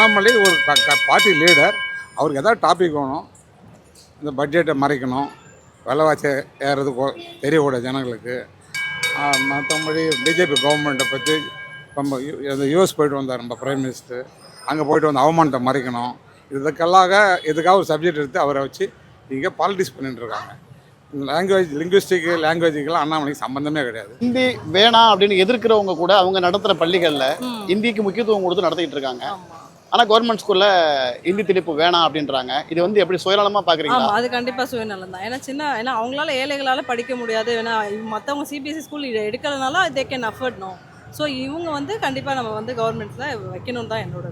அண்ணாமலை ஒரு party leader அவருக்கு எதாவது டாபிக் வேணும் இந்த பட்ஜெட்டை மறைக்கணும் விலைவாசி ஏறது தெரியக்கூடாது ஜனங்களுக்கு. மற்றபடி பிஜேபி கவர்மெண்ட்டை பற்றி நம்ம யூஎஸ் போயிட்டு வந்தார் நம்ம பிரைம் மினிஸ்டர் அங்கே போயிட்டு வந்து அவமானத்தை மறைக்கணும். இதுக்கெல்லாக இதுக்காக ஒரு சப்ஜெக்ட் எடுத்து அவரை வச்சு இங்கே பாலிடிக்ஸ் பண்ணிட்டு இருக்காங்க. லாங்குவேஜ் லிங்குவிஸ்டிக் லாங்குவேஜுக்கெல்லாம் அண்ணாமலைக்கு சம்மந்தமே கிடையாது. ஹிந்தி வேணாம் அப்படின்னு எதிர்க்கிறவங்க கூட அவங்க நடத்துற பள்ளிகள்ல ஹிந்திக்கு முக்கியத்துவம் கொடுத்து நடத்திட்டு இருக்காங்க. ஆனா கவர்மெண்ட் ஸ்கூல்ல ஹிந்தி திணிப்பு வேணாம் அப்படின்றாங்க. இது வந்து எப்படி சுயநலமா பாக்குறீங்களா? ஆமா அது கண்டிப்பா சுயநலம் தான். ஏன்னா சின்ன ஏன்னா அவங்களால ஏழைகளால படிக்க முடியாது. ஏன்னா மற்றவங்க சிபிஎஸ்சி ஸ்கூல் இதை எடுக்கிறதுனால they can afford no so இவங்க வந்து கண்டிப்பா நம்ம வந்து கவர்மெண்ட்ல வைக்கணும் தான் என்னோட.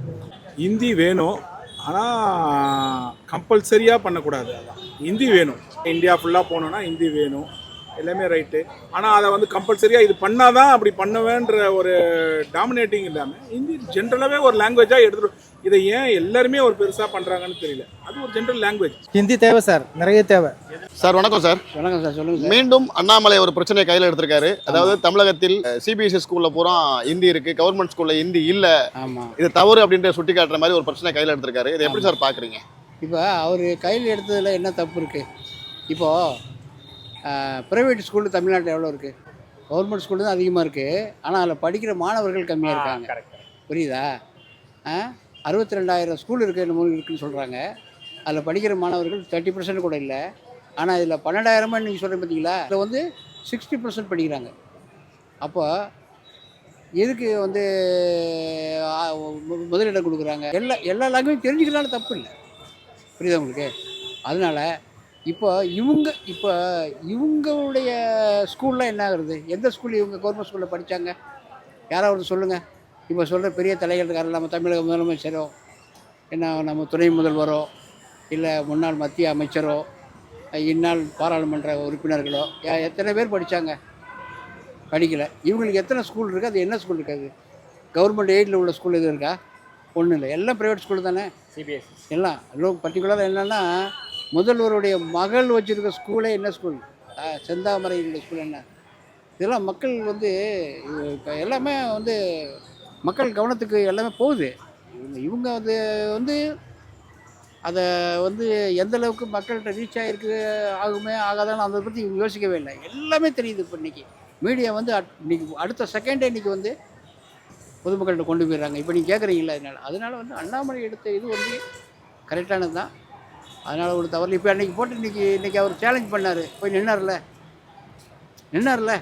ஹிந்தி வேணும். ஆனால் கம்பல்சரியாக பண்ணக்கூடாது அதான். ஹிந்தி வேணும். இந்தியா ஃபுல்லாக போனோன்னா ஹிந்தி வேணும். எல்லாமே ரைட்டு ஆனால் அதை வந்து கம்பல்சரியாக இது பண்ணாதான் அப்படி பண்ணுவேன்ற ஒரு டாமினேட்டிங் இல்லாமல் ஹிந்தி ஜென்ரலாகவே ஒரு லாங்குவேஜாக எடுத்துட்டு இதை ஏன் எல்லாருமே ஒரு பெருசாக பண்ணுறாங்கன்னு தெரியல. அது ஒரு ஜென்ரல் லாங்குவேஜ் ஹிந்தி தேவை சார். நிறைய தேவை. சார் வணக்கம் சார். வணக்கம் சார். சொல்லுங்கள் மீண்டும் அண்ணாமலை ஒரு பிரச்சனையை கையில் எடுத்திருக்காரு. அதாவது தமிழகத்தில் சிபிஎஸ்சி ஸ்கூல்ல பூரா ஹிந்தி இருக்கு. கவர்மெண்ட் ஸ்கூல்ல ஹிந்தி இல்ல. ஆமாம் இது தவறு அப்படின்ற சுட்டி காட்டுற மாதிரி ஒரு பிரச்சனை கையில் எடுத்திருக்காரு. இது எப்படி சார் பாக்குறீங்க? இப்போ அவர் கையில் எடுத்ததில் என்ன தப்பு இருக்குது இப்போது ப்ரைவேட் ஸ்கூலு தமிழ்நாட்டில் எவ்வளோ இருக்குது கவர்மெண்ட் ஸ்கூலு தான் அதிகமாக இருக்குது ஆனால் அதில் படிக்கிற மாணவர்கள் கம்மியாக இருக்காங்க. புரியுதா? ஆ? அறுபத்தி ரெண்டாயிரம் ஸ்கூல் இருக்குது என்னமோ இருக்குதுன்னு சொல்கிறாங்க அதில் படிக்கிற மாணவர்கள் தேர்ட்டி பர்சன்ட் கூட இல்லை. ஆனால் இதில் பன்னெண்டாயிரமா நீங்கள் சொல்கிறீங்க பார்த்தீங்களா இதில் வந்து சிக்ஸ்டி பர்சன்ட் படிக்கிறாங்க. அப்போ எதுக்கு வந்து மு- முதலிடம் கொடுக்குறாங்க? எல்லா எல்லா லாங்குவேஜ் தெரிஞ்சுக்கிறனால தப்பு இல்லை. புரியுதா உங்களுக்கு? அதனால் இப்போ இவங்க இப்போ இவங்களுடைய ஸ்கூலில் என்ன ஆகுறது? எந்த ஸ்கூல் இவங்க கவர்மெண்ட் ஸ்கூலில் படித்தாங்க யாராவது சொல்லுங்கள் இப்போ சொல்கிற பெரிய தலைகள் இருக்காரு நம்ம தமிழக முதலமைச்சரோ என்ன நம்ம துணை முதல்வரோ இல்லை முன்னாள் மத்திய அமைச்சரோ இந்நாள் பாராளுமன்ற உறுப்பினர்களோ எத்தனை பேர் படித்தாங்க படிக்கல. இவங்களுக்கு எத்தனை ஸ்கூல் இருக்குது அது என்ன ஸ்கூல் இருக்காது கவர்மெண்ட் எய்டில் உள்ள ஸ்கூல் எதுவும் இருக்கா? ஒன்றும் இல்லை. எல்லாம் ப்ரைவேட் ஸ்கூல் தானே? சிபிஎஸ்சி எல்லாம். இன்னும் பர்டிகுலராக என்னென்னா முதல்வருடைய மகள் வச்சுருக்க ஸ்கூலே என்ன ஸ்கூல்? செந்தாமரையுடைய ஸ்கூல் என்ன? இதெல்லாம் மக்கள் வந்து இப்போ எல்லாமே வந்து மக்கள் கவனத்துக்கு எல்லாமே போகுது. இவங்க இவங்க அது வந்து அதை வந்து எந்த அளவுக்கு மக்கள்கிட்ட ரீச் ஆகிருக்கு ஆகுமே ஆகாதான்னு அதை பற்றி இவங்க யோசிக்கவே இல்லை. எல்லாமே தெரியுது இப்போ இன்றைக்கி மீடியா வந்து அட்- இன்னைக்கு அடுத்த செகண்டே இன்றைக்கி வந்து பொதுமக்கள்கிட்ட கொண்டு போயிடுறாங்க. இப்போ நீங்கள் கேட்குறீங்களா அதனால். அதனால் வந்து அண்ணாமலை எடுத்த இது வந்து கரெக்டானது தான். அதனால் ஒரு தவறு. இப்போ அன்றைக்கி போட்டு இன்றைக்கி இன்றைக்கி அவர் சேலஞ்ச் பண்ணார். போய் நின்னார்ல. நின்னார்ல.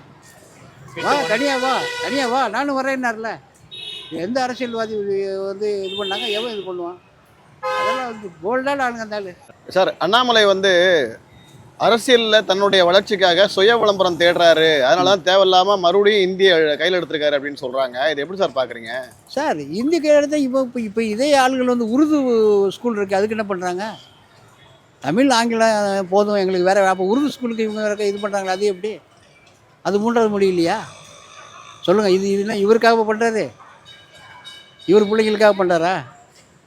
வா தனியாக வா. தனியாக வா. நானும் வரேன்னார்ல. எந்த அரசியல்வாதி வந்து இது பண்ணாங்க எவன் இது பண்ணுவான்? அதெல்லாம் வந்து போல்டான ஆளுங்க ஆளு. சார் அண்ணாமலை வந்து அரசியல்ல தன்னுடைய வளர்ச்சிக்காக சுய விளம்பரம் தேடுறாரு. அதனால தான் தேவையில்லாம மறுபடியும் இந்திய கையில் எடுத்திருக்காரு அப்படின்னு சொல்றாங்க. இது எப்படி சார் பாக்குறீங்க? சார் இந்தி கேட்டு இப்போ இப்போ இப்போ இதே ஆளுகள் வந்து உருது ஸ்கூல் இருக்குது அதுக்கு என்ன பண்ணுறாங்க தமிழ் ஆங்கிலம் போதும் எங்களுக்கு வேறு அப்போ உருது ஸ்கூலுக்கு இவங்க வேற இது பண்ணுறாங்களா அது எப்படி? அது மூன்றாவது மொழி இல்லையா? சொல்லுங்கள் இது இதுனா இவருக்காக பண்ணுறாரு இவர் பிள்ளைங்களுக்காக பண்ணுறாரா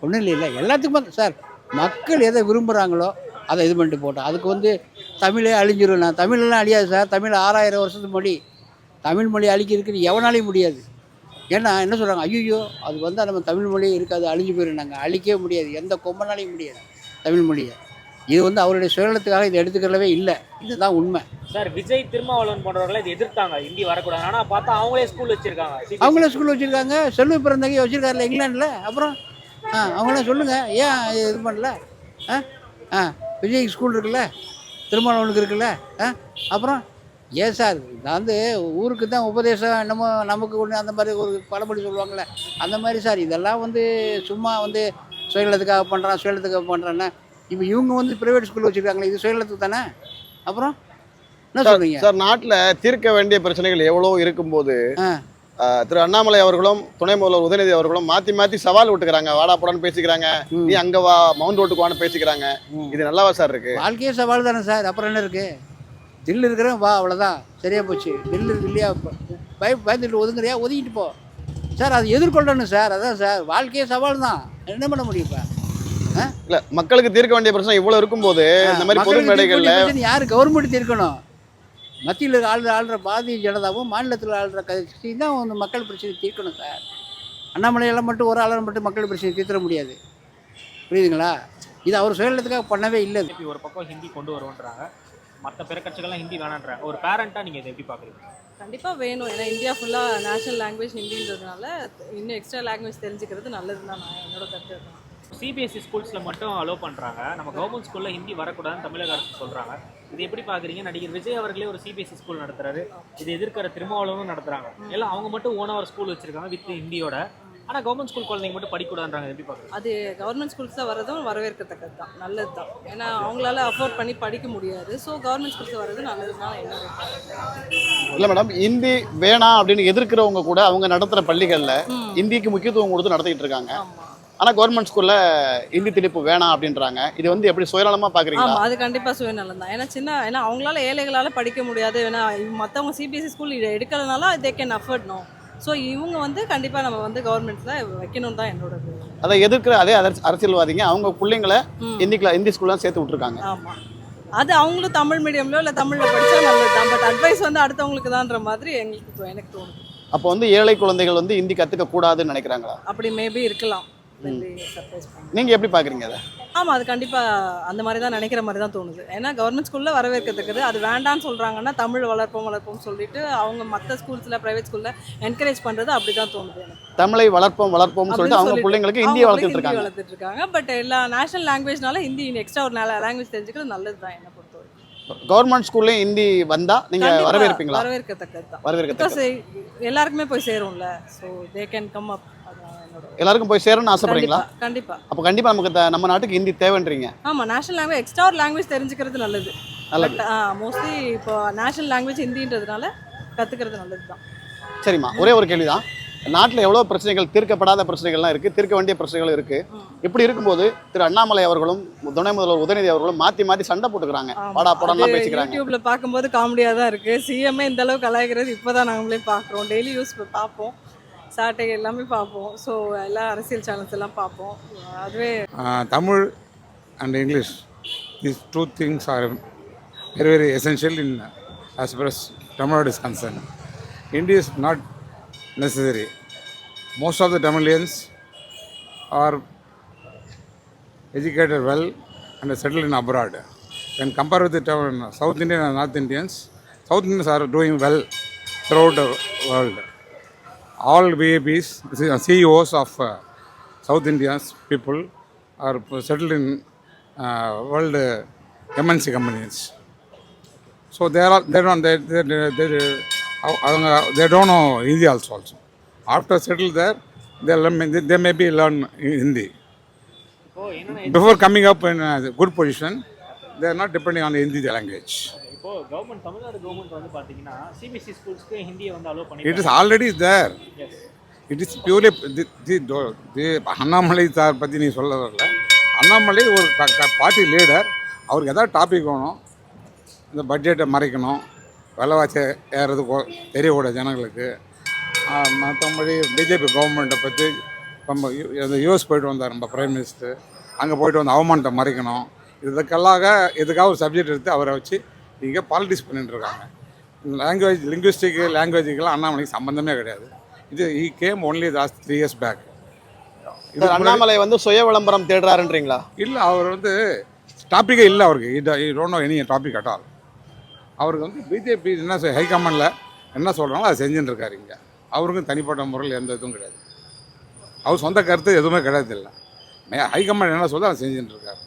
ஒன்றும் இல்லை இல்லை எல்லாத்துக்கும் சார் மக்கள் எதை விரும்புகிறாங்களோ அதை இது பண்ணிட்டு போட்டோம் அதுக்கு வந்து தமிழே அழிஞ்சிரும் நான் தமிழெல்லாம் அழியாது சார். தமிழ் ஆறாயிரம் வருஷத்து மொழி தமிழ் மொழி அழிக்கிறதுக்கு எவனாலையும் முடியாது. ஏன்னா என்ன சொல்கிறாங்க ஐயோ அது வந்தால் நம்ம தமிழ் மொழியே இருக்காது அழிஞ்சு போயிடும் நாங்கள் அழிக்கவே முடியாது. எந்த கொம்பனாலையும் முடியாது தமிழ் மொழியை. இது வந்து அவருடைய சுயநலத்துக்காக இதை எடுத்துக்கிறவே இல்லை. இதுதான் உண்மை. சார் விஜய் திருமாவளவன் போன்றவர்கள் இதை எதிர்த்தாங்க. ஹிந்தி வரக்கூடாது. ஆனா பார்த்தா அவங்களே ஸ்கூல் வச்சிருக்காங்க. அவங்களே ஸ்கூல் வச்சுருக்காங்க. செல்வ பிறந்தங்க வச்சுருக்காருல இங்கிலாண்டில் அப்புறம் ஆ அவங்களாம் சொல்லுங்கள் ஏன் இது பண்ணல? ஆ ஆ விஜய் ஸ்கூல் இருக்குல்ல? திருமணவனுக்கு இருக்குல்ல? ஆ அப்புறம் ஏன் சார் நான் வந்து ஊருக்கு தான் உபதேசம் என்னமோ நமக்கு ஒன்று அந்த மாதிரி ஒரு பழமொழி சொல்லுவாங்கள்ல அந்த மாதிரி சார் இதெல்லாம் வந்து சும்மா வந்து சுயநலத்துக்காக பண்ணுறான் சுயநலத்துக்காக பண்ணுறான்னா இப்போ இவங்க வந்து ப்ரைவேட் ஸ்கூல் வச்சுருக்காங்களே இது சுயநலத்துக்கு தானே? அப்புறம் என்ன சொல்கிறீங்க சார் நாட்டுல தீர்க்க வேண்டிய பிரச்சனைகள் எவ்வளவு இருக்கும்போது திரு அண்ணாமலை அவர்களும் துணை முதல்வர் உதயநிதி அவர்களும் மாத்தி மாத்தி சவால் விட்டுக்கிறாங்க. வாடா போடான்னு பேசிக்கிறாங்க. நீ அங்க வா மவுண்ட் ரோட்டுக்கு வான்னு பேசிக்கிறாங்க. இது நல்லாவா சார் இருக்கு? வாழ்க்கையே சவால் தானே சார். அப்புறம் என்ன இருக்குது தில் இருக்கிறவன் வா அவ்வளோதான் சரியா போச்சு. தில் இருக்கு இல்லையா? பய பயந்துட்டு ஒதுங்குறியா? ஒதுங்கிட்டு போ. சார் அது எதிர்கொள்ளணும் சார். அதான் சார். வாழ்க்கையே சவால் தான் என்ன பண்ண முடியும் இப்போ? இல்ல மக்களுக்கு தீர்க்க வேண்டிய பிரச்சனை இவ்வளவு இருக்கும்போது இந்த மாதிரி பொது மேடைகள்ல யார்? கவர்மெண்ட் தீர்க்கணும். மத்தியில் ஆளுற ஆளுற பாரதிய ஜனதாவும் மாநிலத்தில் ஆளுற கட்சி தான் வந்து மக்கள் பிரச்சனை தீர்க்கணும் சார். அண்ணாமலையெல்லாம் மட்டும் ஒரு ஆளால் மட்டும் மக்கள் பிரச்சனை தீர்த்திட முடியாது. புரியுதுங்களா? இது அவர் சுயநலத்துக்காக பண்ணவே இல்லை. ஒரு பக்கம் ஹிந்தி கொண்டு வருவோன்றாங்க மற்ற பிற கட்சிகள்லாம் ஹிந்தி வேணான்றாங்க. ஒரு பேரண்டா நீங்க இதை எப்படி பாக்குறீங்க கண்டிப்பாக வேணும். ஏன்னா இந்தியா ஃபுல்லாக நேஷனல் லாங்குவேஜ் ஹிந்தின்றதுனால இன்னும் எக்ஸ்ட்ரா லாங்குவேஜ் தெரிஞ்சுக்கிறது நல்லது தான் நான் என்னோட கருத்து. சிபிஎஸ்சி ஸ்கூல்ஸ்ல மட்டும் அலோவ் பண்றாங்க. நம்ம கவர்மெண்ட் ஸ்கூல்ல ஹிந்தி வரக்கூடாதுன்னு தமிழக அரசு சொல்றாங்க. இது எப்படி பாக்குறீங்க? நடிகர் விஜய் அவர்களே ஒரு சிபிஎஸ்சி ஸ்கூல் நடத்துறாரு. இது எதிர்க்கிற திருமாவளவனும் நடத்துறாங்க. எல்லாம் அவங்க மட்டும் ஓன் அவர் ஸ்கூல் வச்சிருக்காங்க வித் ஹிந்தியோட. ஆனா கவர்மெண்ட் ஸ்கூல் குழந்தைங்க மட்டும் படிக்கூடாதுன்றாங்க எப்படி பாக்குறீங்க? அது கவர்மெண்ட் ஸ்கூல்ஸில் வரதும் வரவேற்கத்தக்கது தான். நல்லது தான். ஏன்னா அவங்களால அஃபோர்ட் பண்ணி படிக்க முடியாது. ஸோ கவர்மெண்ட் ஸ்கூல்ஸ் வர்றது நல்லது தான். இல்லை மேடம் இந்தி வேணாம் அப்படின்னு எதிர்க்கிறவங்க கூட அவங்க நடத்துகிற பள்ளிகளில் ம். இந்திக்கு முக்கியத்துவம் கொடுத்து நடத்திட்டு இருக்காங்க. ஆமா. ஆனால் கவர்மெண்ட் ஸ்கூலில் இந்தி திணிப்பு வேணாம் அப்படின்றாங்க. இது வந்து எப்படி சுயநலமாக பார்க்குறீங்களா ஆமா அது கண்டிப்பா சுயநலம் தான். ஏன்னா சின்ன ஏன்னா அவங்களால ஏழைகளால படிக்க முடியாது. ஏன்னா மற்றவங்க சிபிஎஸ்சி ஸ்கூல் எடுக்கிறதுனால they can afford no so இவங்க வந்து கண்டிப்பா நம்ம வந்து கவர்மெண்ட்ல வைக்கணும் தான் என்னோட. அதை எதிர்க்கிற அதே அரச- அரசியல்வாதிங்க அவங்க பிள்ளைங்களை ம். இந்தி ஸ்கூல்லாம் சேர்த்து விட்ருக்காங்க ஆமா. அது அவங்களும் தமிழ் மீடியம்லயோ இல்லை தமிழில் படிச்சா நல்லது தான். பட் அட்வைஸ் வந்து அடுத்தவங்களுக்கு தான்ற மாதிரி எங்களுக்கு எனக்கு தோணுது. அப்போ வந்து ஏழை குழந்தைகள் வந்து இந்தி கற்றுக்க கூடாதுன்னு நினைக்கிறாங்களா? அப்படி மேபி இருக்கலாம். நீங்கள் எப்படி பார்க்குறீங்க அதை? ஆமாம் அது கண்டிப்பாக அந்த மாதிரி தான் நினைக்கிற மாதிரி தான் தோணுது. ஏன்னா கவர்மெண்ட் ஸ்கூலில் வரவேற்கத்தக்கது. அது வேண்டாம்னு சொல்கிறாங்கன்னா தமிழ் வளர்ப்போம் வளர்ப்போம் சொல்லிட்டு அவங்க மற்ற ஸ்கூல்ஸில் ப்ரைவேட் ஸ்கூலில் என்கரேஜ் பண்ணுறது அப்படி தான் தோணுது தமிழை வளர்ப்போம் வளர்ப்போம்னு சொல்லிட்டு அவங்க பிள்ளைங்களுக்கு வளர்த்துட்டு இருக்காங்க. ஹிந்தி வளர்த்துட்டு இருக்காங்க. பட் எல்லா நேஷனல் லாங்குவேஜ்னால ஹிந்தி எக்ஸ்ட்ரா ஒரு லாங்குவேஜ் தெரிஞ்சுக்கிறது நல்லது தான் என்னை பொறுத்தவரைக்கும் கவர்மெண்ட் ஸ்கூல்லையும் இந்தி வந்தால் நீங்கள் கண்டிப்பா வரவேற்பீங்களா? வரவேற்கத்தக்கது தான். வரவேற்கத்தக்க பிகாஸ் எல்லாருக்குமே போய் சேரும்ல. So they can come up எல்லாருக்கும் போய் சேரணும்னு ஆசைப்படுறீங்களா? கண்டிப்பா கண்டிப்பா. அப்போ கண்டிப்பாக நமக்கு நம்ம நாட்டுக்கு ஹிந்தி தேவைன்றீங்க. ஆமா நேஷனல் லாங்குவேஜ் எக்ஸ்ட்ரா ஒரு லாங்குவேஜ் தெரிஞ்சுக்கிறது நல்லது. நல்லது. பட் மோஸ்ட்லி இப்போ நேஷனல் லாங்குவேஜ் ஹிந்தின்றதுனால கத்துக்கிறது நல்லது தான். சரிம்மா ஒரே ஒரு கேள்வி தான் நாட்டில் எவ்வளோ பிரச்சனைகள் தீர்க்கப்படாத பிரச்சனைகள்லாம் இருக்குது தீர்க்க வேண்டிய பிரச்சனைகள் இருக்குது. இப்படி இருக்கும்போது திரு அண்ணாமலை அவர்களும் துணை முதல்வர் உதயநிதி அவர்களும் மாற்றி மாற்றி சண்டை போட்டுக்கிறாங்க. போடான்லாம் அது பேசிக்கிறாங்க. யூடியூப்ல பார்க்கும்போது காமெடியா தான் இருக்கு. சிஎம்ஏ இந்த அளவுக்கு கலாய்க்கிறது இப்போதான் நாங்களே பார்க்குறோம். டெய்லி யூஸ் பார்ப்போம். சாட்டை எல்லாமே பார்ப்போம் ஸோ எல்லா அரசியல் சேனல்ஸ் எல்லாம் பார்ப்போம் அதுவே Uh, Tamil and English, these two things are very, very essential in as far as Tamil Nadu is concerned. Hindi is not necessary. Most of the Tamilians are educated well and settled in abroad. When compared with the Tamil- South Indian and North Indians, South Indians are doing well throughout the world. All VAPs, CEOs of uh, South Indians people are settled in uh, world uh, MNC companies. So they are they don't they they, they, they, அவங்க they don't know Hindi also also. After settled there, they learn they, they maybe learn Hindi. Before coming up in a good position, they are not depending on Hindi language. இப்போ government Tamil Nadu government வந்து பாத்தீங்கன்னா CBSE ஸ்கூல்ஸ்க்கு ஹிந்தியை வந்து allow It is பண்ணி already there. It is purely the the Annamalai sir பற்றி நீ சொல்ல வரல அண்ணாமலை ஒரு பார்ட்டி லீடர் அவருக்கு எதாவது டாபிக் வேணும் இந்த பட்ஜெட்டை மறைக்கணும் விலைவாசி ஏறது தெரியக்கூடாது ஜனங்களுக்கு. மற்றபடி பிஜேபி கவர்மெண்ட்டை பற்றி நம்ம இந்த யூஎஸ் போயிட்டு வந்தார் நம்ம பிரைம் மினிஸ்டர் அங்கே போயிட்டு வந்து அவமானத்தை மறைக்கணும். இதுக்கெல்லாம் இதுக்காக ஒரு சப்ஜெக்ட் எடுத்து அவரை வச்சு இங்கே பாலிட்டிக்ஸ் பண்ணிட்டு இருக்காங்க. லாங்குவேஜ் லிங்குவிஸ்டிக் லாங்குவேஜுக்கெல்லாம் அண்ணாமலைக்கு சம்மந்தமே கிடையாது. இது he came only last three years back Thiru Annamalai வந்து சுய விளம்பரம் தேடுறாருன்றீங்களா? இல்லை அவர் வந்து டாப்பிக்கே இல்லை அவருக்கு. இது don't know any topic at all அவருக்கு வந்து பிஜேபி என்ன ஹைகமாண்டில் என்ன சொல்கிறாங்களோ அதை செஞ்சுட்டு இருக்காரு இங்கே. அவருக்கும் தனிப்பட்ட முறையில் எந்த இதுவும் கிடையாது. அவர் சொந்த கருத்து எதுவுமே கிடையாது இல்லை. ஹைகமாண்ட் என்ன சொல்லுதோ அதை செஞ்சுட்டு இருக்காரு.